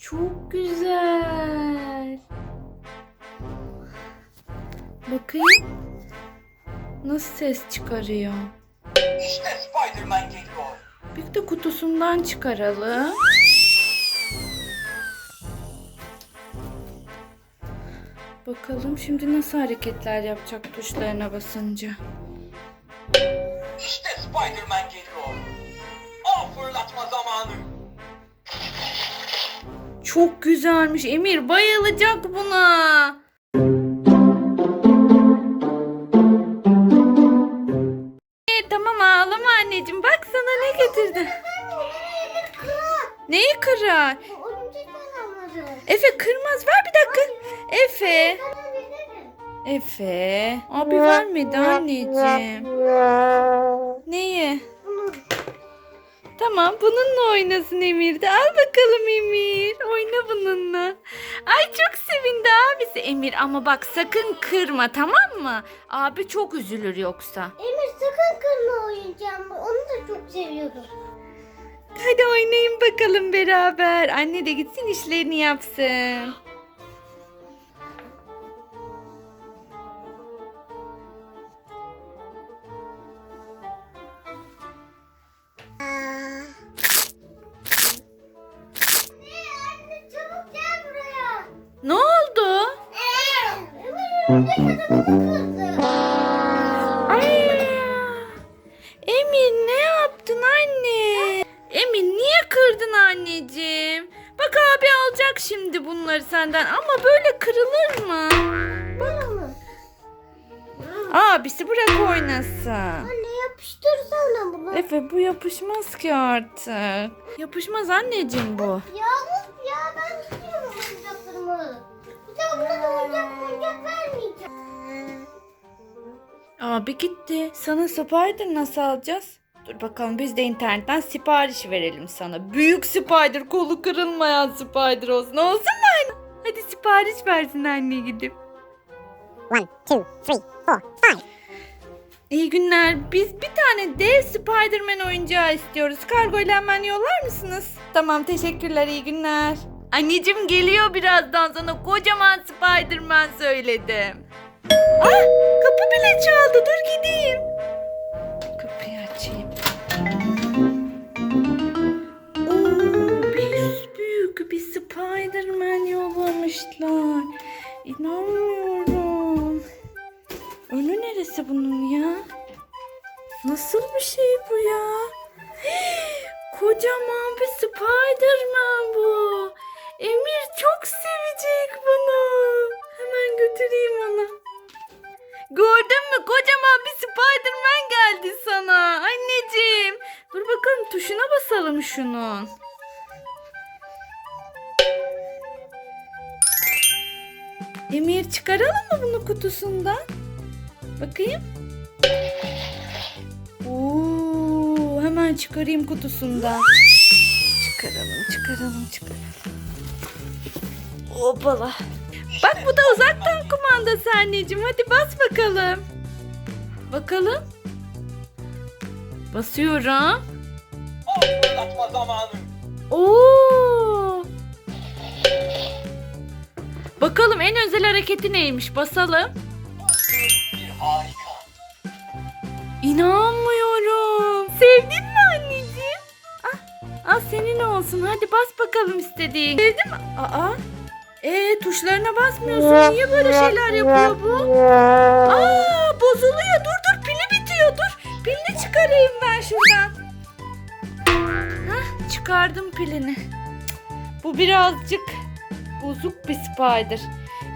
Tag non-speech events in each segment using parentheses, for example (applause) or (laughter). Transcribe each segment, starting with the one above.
Çok güzel. Bakayım. Nasıl ses çıkarıyor? İşte Spider-Man geliyor. Bir de kutusundan çıkaralım. Bakalım şimdi nasıl hareketler yapacak tuşlarına basınca. İşte Spider-Man geliyor. Av fırlatma zamanı. Çok güzelmiş Emir bayılacak buna. E, tamam ağlama anneciğim bak sana ne getirdim. Neyi kırar? Efe kırmaz ver bir dakika. Efe. Efe. Abi vermedi anneciğim. Neyi? Tamam bununla oynasın Emir de. Al bakalım Emir. Oyna bununla. Ay çok sevindi abisi Emir ama bak sakın kırma tamam mı? Abi çok üzülür yoksa. Emir sakın kırma oyuncağımı. Onu da çok seviyorum. Hadi oynayın bakalım beraber. Anne de gitsin işlerini yapsın. Şimdi bunları senden ama böyle kırılır mı? Bana mı? Abisi bırak oynasın. Anne yapıştırsana bunu. Efe bu yapışmaz ki artık. Yapışmaz anneciğim bu. Ya of ya ben tutuyorum oyuncaklarımı. Bir daha buna da oyuncak oyuncak vermeyeceğim. Abi gitti. Sana Spider nasıl alacağız? Dur bakalım biz de internetten sipariş verelim sana. Büyük Spider kolu kırılmayan Spider olsun. Olsun mu anne? Hadi sipariş versin anne gidip. One, two, three, four, five. İyi günler. Biz bir tane dev Spider-Man oyuncağı istiyoruz. Kargo ile hemen yollar mısınız? Tamam teşekkürler iyi günler. Anneciğim geliyor birazdan sana kocaman Spider-Man söyledim. Ah kapı bile çaldı dur gideyim. İnanmıyorum. Önü neresi bunun ya? Nasıl bir şey bu ya? (gasps) Kocaman bir Spider-Man bu. Emir çok sevecek bunu. Hemen götüreyim onu. Gördün mü? Kocaman bir Spider-Man geldi sana. Anneciğim. Dur bakalım tuşuna basalım şunun. Emir çıkaralım mı bunu kutusundan? Bakayım. Oo, hemen çıkarayım kutusundan. Çıkaralım, çıkaralım, çıkaralım. Hoppala. Bak bu da uzaktan kumandası anneciğim. Hadi bas bakalım. Bakalım. Basıyorum. Av fırlatma zamanı. Oo. Bakalım en özel hareketi neymiş? Basalım. Harika. İnanmıyorum. Sevdin mi anneciğim? Ah, al senin olsun. Hadi bas bakalım istediğin. Sevdin mi? Aa. Ee, tuşlarına basmıyorsun. Niye böyle şeyler yapıyor bu? Aa, bozuluyor. Dur dur pili bitiyor. Dur. Pilini çıkarayım ben şuradan. Hah, çıkardım pilini. Bu birazcık bozuk bir spider.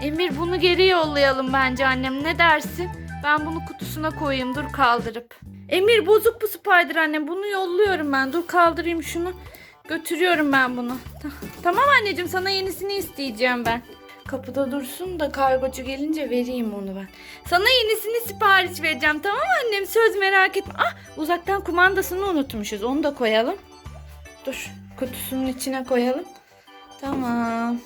Emir bunu geri yollayalım bence annem. Ne dersin? Ben bunu kutusuna koyayım. Dur kaldırıp. Emir bozuk bu spider annem. Bunu yolluyorum ben. Dur kaldırayım şunu. Götürüyorum ben bunu. Ta- Tamam anneciğim sana yenisini isteyeceğim ben. Kapıda dursun da kargocu gelince vereyim onu ben. Sana yenisini sipariş vereceğim tamam annem? Söz merak etme. Ah uzaktan kumandasını unutmuşuz. Onu da koyalım. Dur kutusunun içine koyalım. Tamam.